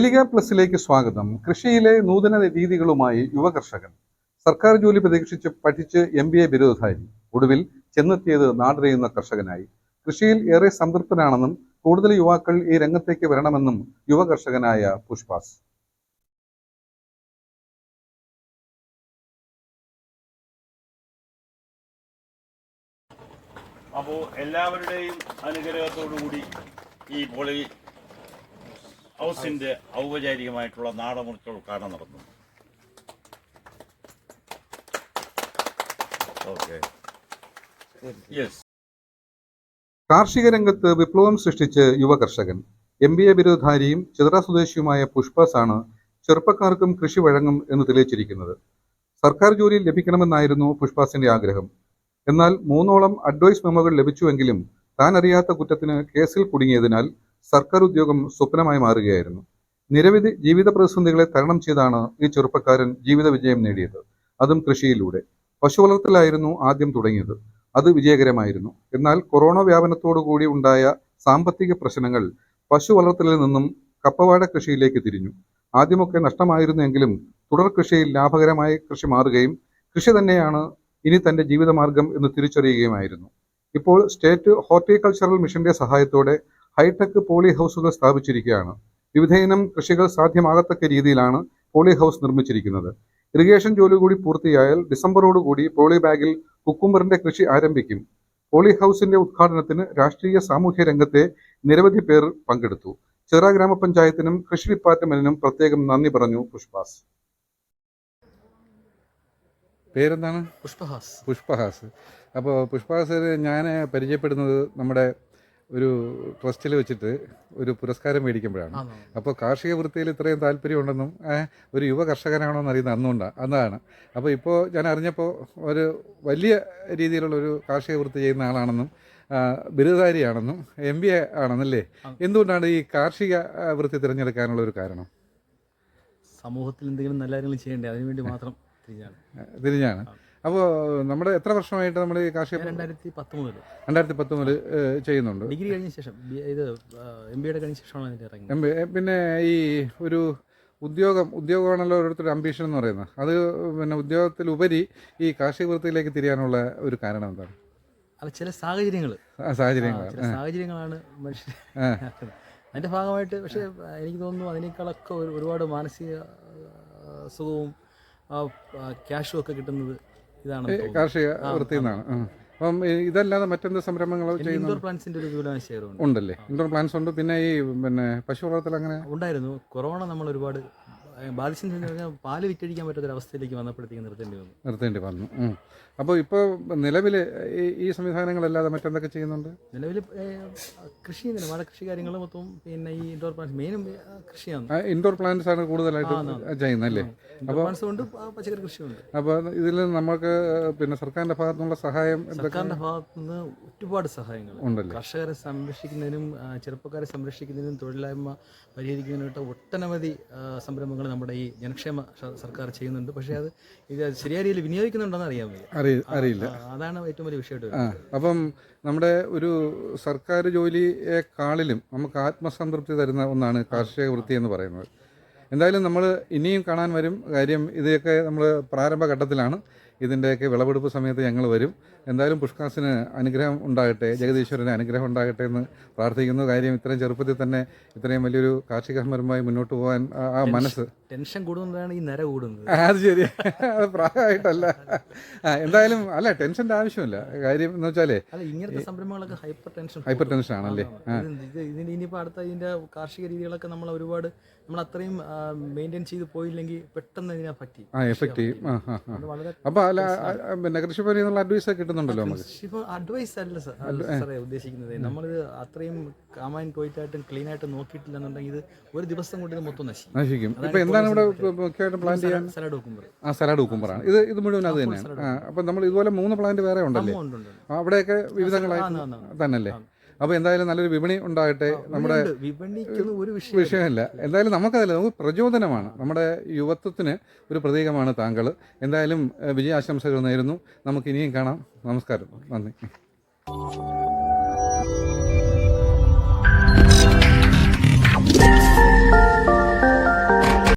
കലിക പ്ലസിലേക്ക് സ്വാഗതം. കൃഷിയിലെ നൂതന രീതികളുമായി യുവകർഷകൻ. സർക്കാർ ജോലി പ്രതീക്ഷിച്ച് പഠിച്ച് എം ബി എ ബിരുദധാരി. ഒടുവിൽ ചെന്നെത്തിയത് നാടറിയുന്ന കർഷകനായി. കൃഷിയിൽ ഏറെ സംതൃപ്തനാണെന്നും കൂടുതൽ യുവാക്കൾ ഈ രംഗത്തേക്ക് വരണമെന്നും യുവകർഷകനായ പുഷ്പാസ്. അപ്പോൾ എല്ലാവരുടെയും അനുഗ്രഹത്തോടു കൂടി ഈ പോളി ഹൗസിന്റെ ഔപചാരികമായിട്ടുള്ള നാടമുറിച്ച ഉദ്ഘാടനം നടന്നു. യെസ് കാർഷിക രംഗത്ത് വിപ്ലവം സൃഷ്ടിച്ച് യുവ കർഷകൻ എം ബി എ ബിരുദധാരിയും ചിത്ര സ്വദേശിയുമായ പുഷ്പാസാണ് ചെറുപ്പക്കാർക്കും കൃഷി വഴങ്ങും എന്ന് തെളിയിച്ചിരിക്കുന്നത്. സർക്കാർ ജോലി ലഭിക്കണമെന്നായിരുന്നു പുഷ്പാസിന്റെ ആഗ്രഹം. എന്നാൽ മൂന്നോളം അഡ്വൈസ് മെമ്മോകൾ ലഭിച്ചുവെങ്കിലും താൻ അറിയാത്ത കുറ്റത്തിന് കേസിൽ കുടുങ്ങിയതിനാൽ സർക്കാർ ഉദ്യോഗം സ്വപ്നമായി മാറുകയായിരുന്നു. നിരവധി ജീവിത പ്രതിസന്ധികളെ തരണം ചെയ്താണ് ഈ ചെറുപ്പക്കാരൻ ജീവിത വിജയം നേടിയത്. അതും കൃഷിയിലൂടെ. പശു വളർത്തലായിരുന്നു ആദ്യം തുടങ്ങിയത്. അത് വിജയകരമായിരുന്നു. എന്നാൽ കൊറോണ വ്യാപനത്തോടുകൂടി ഉണ്ടായ സാമ്പത്തിക പ്രശ്നങ്ങൾ പശു വളർത്തലിൽ നിന്നും കപ്പവാഴ കൃഷിയിലേക്ക് തിരിഞ്ഞു. ആദ്യമൊക്കെ നഷ്ടമായിരുന്നെങ്കിലും തുടർ കൃഷിയിൽ ലാഭകരമായി കൃഷി മാറുകയും കൃഷി തന്നെയാണ് ഇനി തന്റെ ജീവിതമാർഗം എന്ന് തിരിച്ചറിയുകയുമായിരുന്നു. ഇപ്പോൾ സ്റ്റേറ്റ് ഹോർട്ടിക്കൾച്ചറൽ മിഷന്റെ സഹായത്തോടെ ഹൈടെക് പോളി ഹൗസുകൾ സ്ഥാപിച്ചിരിക്കുകയാണ്. വിവിധയിനം കൃഷികൾ സാധ്യമാകത്തക്ക രീതിയിലാണ് പോളി ഹൗസ് നിർമ്മിച്ചിരിക്കുന്നത്. ഇറിഗേഷൻ ജോലി കൂടി പൂർത്തിയായാൽ ഡിസംബറോടുകൂടി പോളി ബാഗിൽ കുക്കുംബറിന്റെ കൃഷി ആരംഭിക്കും. പോളി ഹൗസിന്റെ ഉദ്ഘാടനത്തിന് രാഷ്ട്രീയ സാമൂഹ്യ രംഗത്തെ നിരവധി പേർ പങ്കെടുത്തു. ചെറ ഗ്രാമപഞ്ചായത്തിനും കൃഷി ഡിപ്പാർട്ട്മെന്റിനും പ്രത്യേകം നന്ദി പറഞ്ഞു പുഷ്പാസ്. പേരെന്താണ്? പുഷ്പഹാസ്. പുഷ്പഹാസ്. അപ്പോൾ പുഷ്പഹാസ് ഞാൻ പരിചയപ്പെടുന്നത് നമ്മുടെ ഒരു ട്രസ്റ്റിൽ വെച്ചിട്ട് ഒരു പുരസ്കാരം മേടിക്കുമ്പോഴാണ്. അപ്പോൾ കാർഷിക വൃത്തിയിൽ ഇത്രയും താല്പര്യമുണ്ടെന്നും ഒരു യുവ കർഷകനാണോ എന്നറിയുന്നത് അന്നുകൊണ്ടാണ് അതാണ് അപ്പോൾ ഇപ്പോൾ ഞാൻ അറിഞ്ഞപ്പോൾ ഒരു വലിയ രീതിയിലുള്ള ഒരു കാർഷിക വൃത്തി ചെയ്യുന്ന ആളാണെന്നും ബിരുദധാരിയാണെന്നും എം ബി എ ആണെന്നല്ലേ? എന്തുകൊണ്ടാണ് ഈ കാർഷിക വൃത്തി തിരഞ്ഞെടുക്കാനുള്ള ഒരു കാരണം? സമൂഹത്തിൽ എന്തെങ്കിലും നല്ല കാര്യങ്ങൾ ചെയ്യേണ്ടേ? അതിനുവേണ്ടി മാത്രം തിരിഞ്ഞാണ്. തിരിഞ്ഞാണ്. അപ്പോൾ നമ്മുടെ എത്ര വർഷമായിട്ട് നമ്മൾ ഈ കാർഷിക രണ്ടായിരത്തി പത്ത് മുതൽ രണ്ടായിരത്തി പത്ത് മുതൽ ചെയ്യുന്നുണ്ട്. ഡിഗ്രി കഴിഞ്ഞ ശേഷം ഇത് എം ബിയുടെ കഴിഞ്ഞ ശേഷമാണ് ഇറങ്ങി. എം ബി- പിന്നെ ഈ ഒരു ഉദ്യോഗം ഉദ്യോഗമാണല്ലോ ഓരോരുത്തരുടെ അംബീഷൻ എന്ന് പറയുന്നത്. അത് പിന്നെ ഉദ്യോഗത്തിലുപരി ഈ കാർഷിക വൃത്തിയിലേക്ക് തിരിയാനുള്ള ഒരു കാരണം എന്താണ്? അല്ല ചില സാഹചര്യങ്ങൾ സാഹചര്യങ്ങൾ സാഹചര്യങ്ങളാണ് മനുഷ്യർ. അതിന്റെ ഭാഗമായിട്ട് പക്ഷേ എനിക്ക് തോന്നുന്നു അതിനേക്കാളൊക്കെ ഒരു- ഒരുപാട് മാനസിക സുഖവും ക്യാഷും ഒക്കെ കിട്ടുന്നത് ഇതാണ് കാർഷിക വൃത്തിയിൽ നിന്നാണ്. അപ്പം ഇതല്ലാതെ മറ്റെന്ത് സംരംഭങ്ങൾ ഇൻഡോർ പ്ലാന്റ്സിന്റെ ഒരു വിപുലമായ ശേഖരമുണ്ട്. ഉണ്ടല്ലേ. ഇൻഡോർ പ്ലാന്റ്സ് ഉണ്ട്. പിന്നെ ഈ പിന്നെ പശു വളർത്തൽ അങ്ങനെ ഉണ്ടായിരുന്നു. കൊറോണ നമ്മൾ ഒരുപാട് ബാധിച്ചെന്ന് പറഞ്ഞാൽ പാൽ വിറ്റഴിക്കാൻ പറ്റാത്തൊരവസ്ഥയിലേക്ക് വന്നപ്പോഴത്തേക്ക് നിർത്തേണ്ടി വന്നു. നിർത്തേണ്ടി വന്നു. അപ്പോൾ ഇപ്പോൾ നിലവിൽ ഈ സംവിധാനങ്ങളല്ലാതെ മറ്റെന്തൊക്കെ ചെയ്യുന്നുണ്ട്? നിലവിൽ കൃഷി വാഴ കൃഷി കാര്യങ്ങൾ മൊത്തം പിന്നെ ഈ ഇൻഡോർ പ്ലാന്റ്സ് മെയിൻ കൃഷിയാണ്. ഇൻഡോർ പ്ലാന്റ്സ് ആണ് കൂടുതലായിട്ട്. ചെയ്യുന്നത് അല്ലേ ഉണ്ട് പച്ചക്കറി കൃഷിയുണ്ട്. അപ്പോൾ ഇതിൽ നമുക്ക് പിന്നെ സർക്കാരിന്റെ ഭാഗത്തുനിന്നുള്ള സഹായം എന്തൊക്കെ സർക്കാരിന്റെ ഭാഗത്തു നിന്ന് ഒരുപാട് സഹായങ്ങൾ. ഉണ്ടല്ലോ? കർഷകരെ സംരക്ഷിക്കുന്നതിനും ചെറുപ്പക്കാരെ സംരക്ഷിക്കുന്നതിനും തൊഴിലില്ലായ്മ പരിഹരിക്കുന്നതിനായിട്ട് ഒട്ടനവധി സംരംഭങ്ങൾ നമ്മുടെ ഈ ജനക്ഷേമ സർക്കാർ ചെയ്യുന്നുണ്ട്. പക്ഷേ അത് ഇത് ശരിയായ രീതിയിൽ വിനിയോഗിക്കുന്നുണ്ടെന്ന് അറിയാൻ വയ്യ അറിയില്ല. അതാണ് ഏറ്റവും വലിയ വിഷയമായിട്ട് അപ്പം നമ്മുടെ ഒരു സർക്കാർ ജോലിയെക്കാളിലും നമുക്ക് ആത്മസംതൃപ്തി തരുന്ന ഒന്നാണ് കാർഷിക വൃത്തി എന്ന് പറയുന്നത്. എന്തായാലും നമ്മൾ ഇനിയും കാണാൻ വരും കാര്യം. ഇതൊക്കെ നമ്മൾ പ്രാരംഭ ഘട്ടത്തിലാണ് ഇതിന്റെയൊക്കെ വിളവെടുപ്പ് സമയത്ത് ഞങ്ങൾ വരും. എന്തായാലും പുഷ്കാസിന് അനുഗ്രഹം ഉണ്ടാകട്ടെ ജഗദീശ്വരന് അനുഗ്രഹം ഉണ്ടാകട്ടെ എന്ന് പ്രാർത്ഥിക്കുന്നു. കാര്യം ഇത്രയും ചെറുപ്പത്തിൽ തന്നെ ഇത്രയും വലിയൊരു കാർഷിക സമരമായി മുന്നോട്ട് പോകാൻ ആ- മനസ്സ് ടെൻഷൻ കൂടുന്നതാണ് ഈ നര കൂടുന്നത്. അത് ശരി അത് പ്രായമായിട്ടല്ല. എന്തായാലും അല്ല ടെൻഷന്റെ ആവശ്യമില്ല. കാര്യം എന്ന് വെച്ചാലേ ഇങ്ങനത്തെ സംരംഭങ്ങളൊക്കെ ഹൈപ്പർ ടെൻഷൻ ഹൈപ്പർ ടെൻഷൻ ആണല്ലേ ഇനിയിപ്പോൾ അടുത്ത ഇതിന്റെ കാർഷിക രീതികളൊക്കെ നമ്മൾ ഒരുപാട് നമ്മൾ അത്രയും മെയിന്റെയിൻ ചെയ്ത് പോയില്ലെങ്കിൽ പെട്ടെന്ന് ഇതിനെ പറ്റി. ആ എഫക്റ്റ് ചെയ്യും. അപ്പോൾ അല്ല പിന്നെ കൃഷിഭവനിൽ നിന്നുള്ള അഡ്വൈസ് കിട്ടുന്നുണ്ടല്ലോ നമുക്ക്? ഇപ്പോൾ അഡ്വൈസ് അല്ല സർ സാറേ ഉദ്ദേശിക്കുന്നത് നമ്മളിത് അത്രയും കാമാൻ പോയിട്ടായിട്ടും ക്ലീൻ ആയിട്ട് നോക്കിയിട്ടില്ലെന്നുണ്ടെങ്കിൽ ഇത് ഒരു ദിവസം കൊണ്ട് ഇത് മൊത്തം നശിക്കും. നശിക്കും. ഇപ്പൊ എന്താണ് ഇവിടെ മുഖ്യമായിട്ടും പ്ലാൻ ചെയ്യാൻ? സലാഡ് വെക്കുമ്പോൾ ആ സലാഡ് കുക്കുമ്പറാണ് ഇത് ഇത് മുഴുവൻ അത് തന്നെയാണ്. അപ്പം നമ്മൾ ഇതുപോലെ മൂന്ന് പ്ലാന്റ് വേറെ ഉണ്ടല്ലേ? അവിടെയൊക്കെ വിവിധങ്ങളായി തന്നെ ആണ്, ആണ്. തന്നെയല്ലേ? അപ്പോൾ എന്തായാലും നല്ലൊരു വിപണി ഉണ്ടാകട്ടെ നമ്മുടെ ഒരു വിഷയം വിഷയമല്ല. എന്തായാലും നമുക്കതല്ല നമുക്ക് പ്രചോദനമാണ്. നമ്മുടെ യുവത്വത്തിന് ഒരു പ്രതീകമാണ് താങ്കൾ. എന്തായാലും വിജയാശംസകൾ നേരുന്നു. നമുക്ക് ഇനിയും കാണാം. നമസ്കാരം. നന്ദി.